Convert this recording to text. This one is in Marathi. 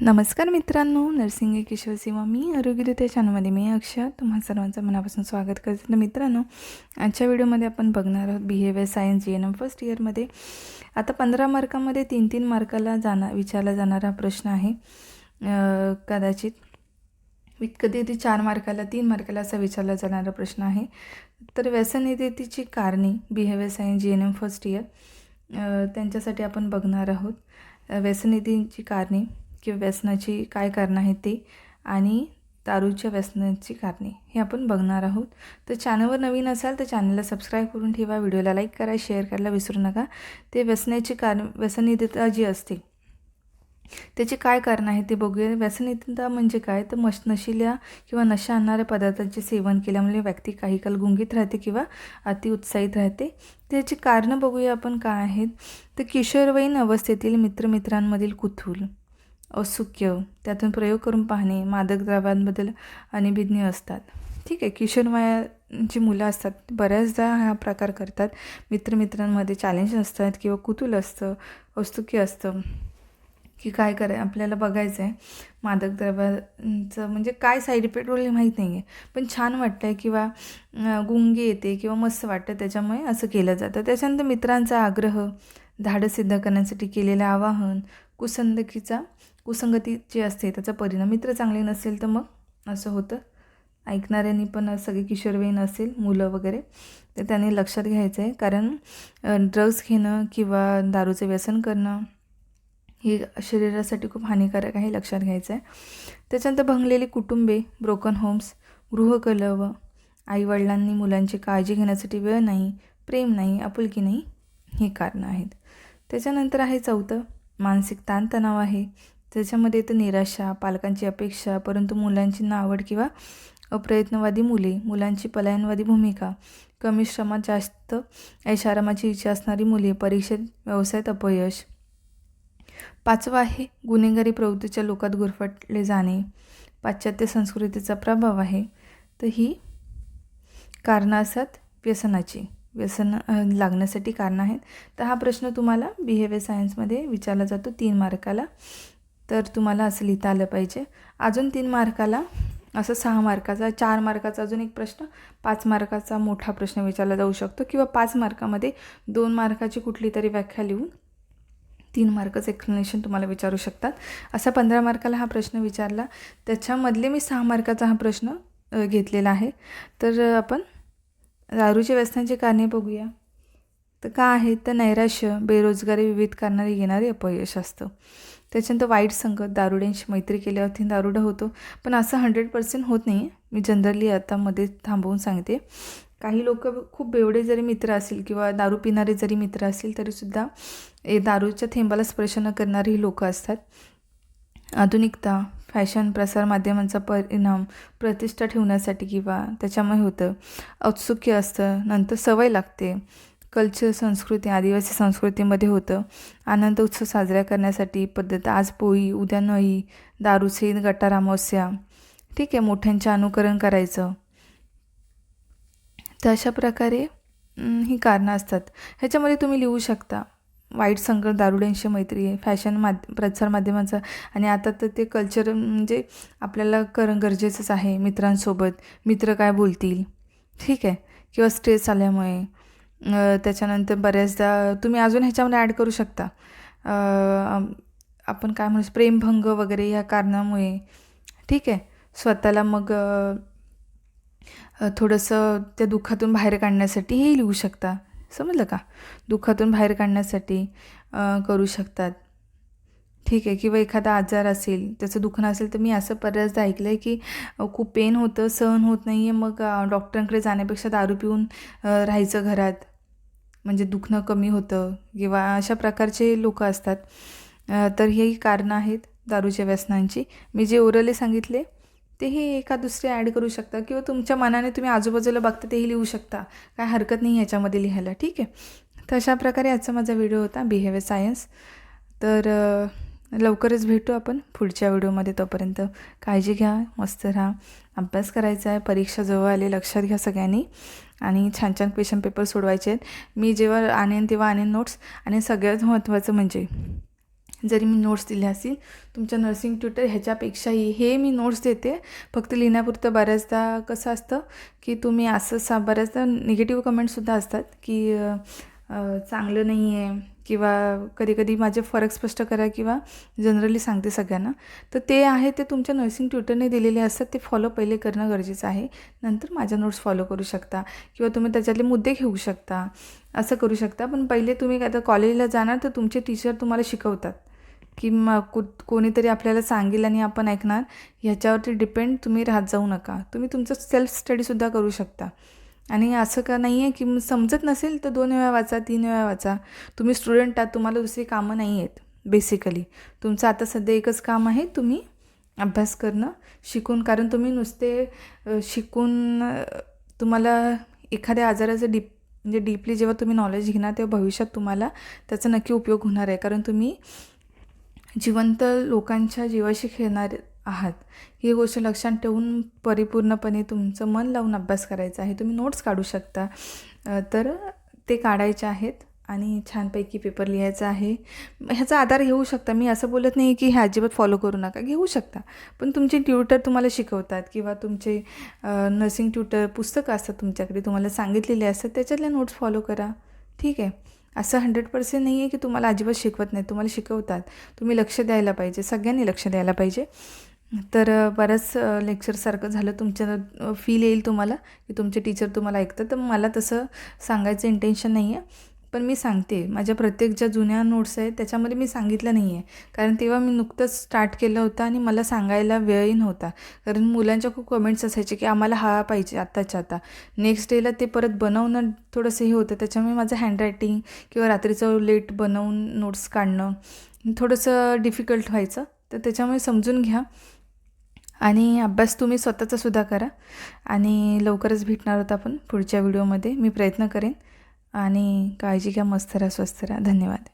नमस्कार मित्रांनो नर्सिंग किशोर सेवा मी आरोग्यरित्या चॅनलमध्ये मी अक्षय तुम्हा सर्वांचं मनापासून स्वागत करते. तर मित्रांनो आजच्या व्हिडिओमध्ये आपण बघणार आहोत behaviour science G N M first इयरमध्ये आता पंधरा मार्कामध्ये तीन तीन मार्काला जाणार विचारला जाणारा प्रश्न आहे. कदाचित वि- कधी कधी चार मार्काला तीन मार्काला असा विचारला जाणारा प्रश्न आहे. तर व्यसननिर्मितीची कारणे behaviour science G N M first year त्यांच्यासाठी आपण बघणार आहोत. व्यसनिधींची व्यसननिधींची कारणे किंवा व्यसनाची काय कारणं आहेत ते आणि दारूच्या व्यसनाची कारणे हे आपण बघणार आहोत. तर चॅनलवर नवीन असाल तर चॅनलला सबस्क्राईब करून ठेवा व्हिडिओला लाईक करा शेअर करायला विसरू नका. ते व्यसनाची कारण व्यसनिधता जी असते त्याची काय कारणं आहे ते बघूया. व्यसनिधता म्हणजे काय? तर मश नशिल्या किंवा नशा आणणाऱ्या पदार्थांचे सेवन केल्यामुळे व्यक्ती काही काल गुंगीत राहते किंवा अतिउत्साहित राहते. त्याची कारणं बघूया आपण काय आहेत. तर किशोरवयीन अवस्थेतील मित्रमित्रांमधील कुतूल औत्सुक्य त्यातून प्रयोग करून पाहणे मादक द्रव्यांबद्दल अनिभिज्ञ असतात. ठीक आहे किशोरवयाची मुलं असतात. बऱ्याचदा हा प्रकार करतात. मित्रमित्रांमध्ये चॅलेंज असतात किंवा कुतूल असतं औत्सुक्य असतं. की काय कराय आपल्याला बघायचं आहे मादक द्रव्याचं म्हणजे काय साईड इफेक्ट होईल माहीत नाही आहे पण छान वाटतं आहे किंवा गुंगी येते किंवा मस्त वाटतं. त्याच्यामुळे असं केलं जातं. त्याच्यानंतर मित्रांचा आग्रह धाडस सिद्ध करण्यासाठी केलेलं आवाहन कुसंदकीचा कुसंगती जी असते त्याचा परिणाम मित्र चांगले नसेल तर मग? असं होतं. ऐकणाऱ्यांनी पण सगळे किशोरवयीन असेल मुलं वगैरे तर त्यांनी लक्षात घ्यायचं आहे. कारण ड्रग्ज घेणं किंवा दारूचं व्यसन करणं हे शरीरासाठी खूप हानिकारक आहे लक्षात घ्यायचं आहे. त्याच्यानंतर भंगलेली कुटुंबे ब्रोकन होम्स गृहकलव आईवडिलांनी मुलांची काळजी घेण्यासाठी वेळ नाही प्रेम नाही आपुलकी नाही ही कारणं आहेत. त्याच्यानंतर आहे चौथं मानसिक ताणतणाव आहे. त्याच्यामध्ये येतं निराशा पालकांची अपेक्षा परंतु मुलांची नावड किंवा अप्रयत्नवादी मुले मुलांची पलायनवादी भूमिका कमी श्रमात जास्त ऐशारामाची इच्छा असणारी मुले परीक्षेत व्यवसायात अपयश. पाचवं आहे गुन्हेगारी प्रवृत्तीच्या लोकात गुरफटले जाणे. पाश्चात्य संस्कृतीचा प्रभाव आहे. तर ही कारणं असतात व्यसनाची. व्यसन लागण्यासाठी कारणं आहेत. तर हा प्रश्न तुम्हाला बिहेवियर सायन्समध्ये विचारला जातो तीन मार्काला. तर तुम्हाला असं लिहिता आलं पाहिजे. अजून तीन मार्काला असं सहा मार्काचा चार मार्काचा अजून एक प्रश्न पाच मार्काचा मोठा प्रश्न विचारला जाऊ शकतो. किंवा पाच मार्कामध्ये दोन मार्काची कुठली तरी व्याख्या लिहून तीन मार्कच एक्सप्लेनेशन तुम्हाला विचारू शकतात. असा पंधरा मार्काला हा प्रश्न विचारला. त्याच्यामधले मी सहा मार्काचा हा प्रश्न घेतलेला आहे. तर आपण दारूच्या व्यसनाची कारणे बघूया. तर का आहे? तर नैराश्य बेरोजगारी विविध कारणाने येणारे अपयश असतं. त्याच्यानंतर वाईट संगत दारुड्यांशी मैत्री केल्यावरती दारुडा होतो. पण असं हंड्रेड पर्सेंट होत नाही. आहे मी जनरली आता मध्ये थांबवून सांगते. काही लोक खूप बेवडे जरी मित्र असतील किंवा दारू पिणारे जरी मित्र असतील तरीसुद्धा ए दारूच्या थेंबाला स्पर्श न करणारी लोकं असतात. आधुनिकता फॅशन प्रसार माध्यमांचा परिणाम प्रतिष्ठा ठेवण्यासाठी किंवा त्याच्यामुळे होतं. औत्सुक्य असतं नंतर सवय लागते. कल्चर संस्कृती आदिवासी संस्कृतीमध्ये होतं. आनंद उत्सव साजरा करण्यासाठी पद्धत आज पोळी उद्या नळी दारूचे गटार अमावस्या ठीक आहे मोठ्यांचे अनुकरण करायचं. तर अशा प्रकारे ही कारणं असतात. ह्याच्यामध्ये तुम्ही लिहू शकता. वाईट संकट दारुड्यांशी मैत्री आहे फॅशन माध्य प्रसारमाध्यमांचा आणि आता तर ते कल्चर म्हणजे आपल्याला करणं गरजेचंच आहे मित्रांसोबत. मित्र काय बोलतील? ठीक आहे. किंवा स्ट्रेस आल्यामुळे. त्याच्यानंतर बऱ्याचदा तुम्ही अजून ह्याच्यामध्ये ॲड करू शकता. आपण काय म्हणू प्रेमभंग वगैरे ह्या कारणामुळे. ठीक आहे? स्वतःला मग थोडंसं त्या दुःखातून बाहेर काढण्यासाठी हे लिहू शकता. समजलं का? दुःखातून बाहेर काढण्यासाठी करू शकतात. ठीक आहे? किंवा एखादा आजार असेल त्याचं दुखणं असेल तर मी असं बऱ्याचदा ऐकलं आहे की खूप पेन होतं सहन होत नाही आहे मग डॉक्टरांकडे जाण्यापेक्षा दारू पिऊन राहायचं घरात. म्हणजे दुखणं कमी होतं किंवा अशा प्रकारचे लोक असतात. तर ही कारणं आहेत दारूच्या व्यसनांची. मी जे ओरले सांगितले तेही एका दुसरे ॲड करू शकता किंवा तुमच्या मनाने तुम्ही आजूबाजूला बघता तेही लिहू शकता. काय हरकत नाही ह्याच्यामध्ये लिहायला ठीक आहे? तर अशा प्रकारे आजचा माझा व्हिडिओ होता बिहेवियर सायन्स. तर लवकरच भेटू आपण पुढच्या व्हिडिओमध्ये. तोपर्यंत काळजी घ्या मस्त राहा. अभ्यास करायचा आहे परीक्षा जवळ आली लक्षात घ्या सगळ्यांनी. आणि छान छान क्वेश्चन पेपर सोडवायचे आहेत. मी जेव्हा आणेन तेव्हा आणेन नोट्स आणि सगळ्यात महत्त्वाचं म्हणजे जरी मी नोट्स दिल्या असतील तुमच्या नर्सिंग ट्युटर ह्याच्यापेक्षाही हे मी नोट्स देते. फक्त लिहिण्यापुरतं बऱ्याचदा कसं असतं की तुम्ही असं सा बऱ्याचदा निगेटिव्ह कमेंटसुद्धा असतात की चांगलं नाही आहे किंवा कधी कधी माझे फरक स्पष्ट करा किंवा जनरली सांगते सगळ्यांना. तर ते आहे ते तुमच्या नर्सिंग ट्युटरने दिलेले असतात ते फॉलो पहिले करणं गरजेचं आहे. नंतर माझ्या नोट्स फॉलो करू शकता किंवा तुम्ही त्याच्यातले मुद्दे घेऊ शकता असं करू शकता. पण पहिले तुम्ही आता कॉलेजला जाणार तर तुमचे टीचर तुम्हाला शिकवतात की मग कु कोणीतरी आपल्याला सांगेल आणि आपण ऐकणार. ह्याच्यावरती डिपेंड तुम्ही राहत जाऊ नका. तुम्ही तुमचं सेल्फ स्टडीसुद्धा करू शकता. आणि असं का नाही आहे की मग समजत नसेल तर दोन वेळा वाचा तीन वेळा वाचा. तुम्ही स्टुडंट आहात तुम्हाला दुसरी कामं नाही आहेत बेसिकली तुमचं आता सध्या एकच काम आहे तुम्ही अभ्यास करणं शिकून. कारण तुम्ही नुसते शिकून तुम्हाला एखाद्या आजाराचं डीप म्हणजे डीपली जेव्हा तुम्ही नॉलेज घेणार तेव्हा भविष्यात तुम्हाला त्याचा नक्की उपयोग होणार आहे. कारण तुम्ही जिवंत लोकांच्या जीवाशी खेळणार आहात. ही गोष्ट लक्षात ठेवून परिपूर्णपणे तुमचं मन लावून अभ्यास करायचा आहे. तुम्ही नोट्स काढू शकता. तर ते काढायचे आहेत आणि छानपैकी पेपर लिहायचा आहे. ह्याचा आधार घेऊ शकता. मी असं बोलत नाही की हे अजिबात फॉलो करू नका. घेऊ शकता. पण तुमचे ट्युटर तुम्हाला शिकवतात किंवा तुमचे नर्सिंग ट्युटर पुस्तकं असतात तुमच्याकडे तुम्हाला सांगितलेले असतात त्याच्यातल्या नोट्स फॉलो करा. ठीक आहे? असं हंड्रेड पर्सेंट नाही आहे की तुम्हाला अजिबात शिकवत नाही. तुम्हाला शिकवतात. तुम्ही लक्ष द्यायला पाहिजे. सगळ्यांनी लक्ष द्यायला पाहिजे. तर बरंच लेक्चरसारखं झालं. तुमच्या फील येईल तुम्हाला की तुमचे टीचर तुम्हाला ऐकतात. तर मला तसं सांगायचं इंटेन्शन नाही आहे पण मी सांगते माझ्या प्रत्येक ज्या जुन्या नोट्स आहेत त्याच्यामध्ये मी सांगितलं नाही आहे कारण तेव्हा मी नुकतंच स्टार्ट केलं होतं आणि मला सांगायला वेळही नव्हता. कारण मुलांच्या खूप कमेंट्स असायचे की आम्हाला हा पाहिजे आत्ताच्या आता. नेक्स्ट डेला ते परत बनवणं थोडंसं हे होतं. त्याच्यामुळे माझं हँडरायटिंग किंवा रात्रीचं लेट बनवून नोट्स काढणं थोडंसं डिफिकल्ट व्हायचं. तर त्याच्यामुळे समजून घ्या. आणि अभ्यास तुम्ही स्वतःचा सुद्धा करा. आणि लवकरच भेटणार आहोत आपण पुढच्या व्हिडिओमध्ये. मी प्रयत्न करेन. आणि काळजी घ्या मस्त राहा स्वस्त राहा. धन्यवाद.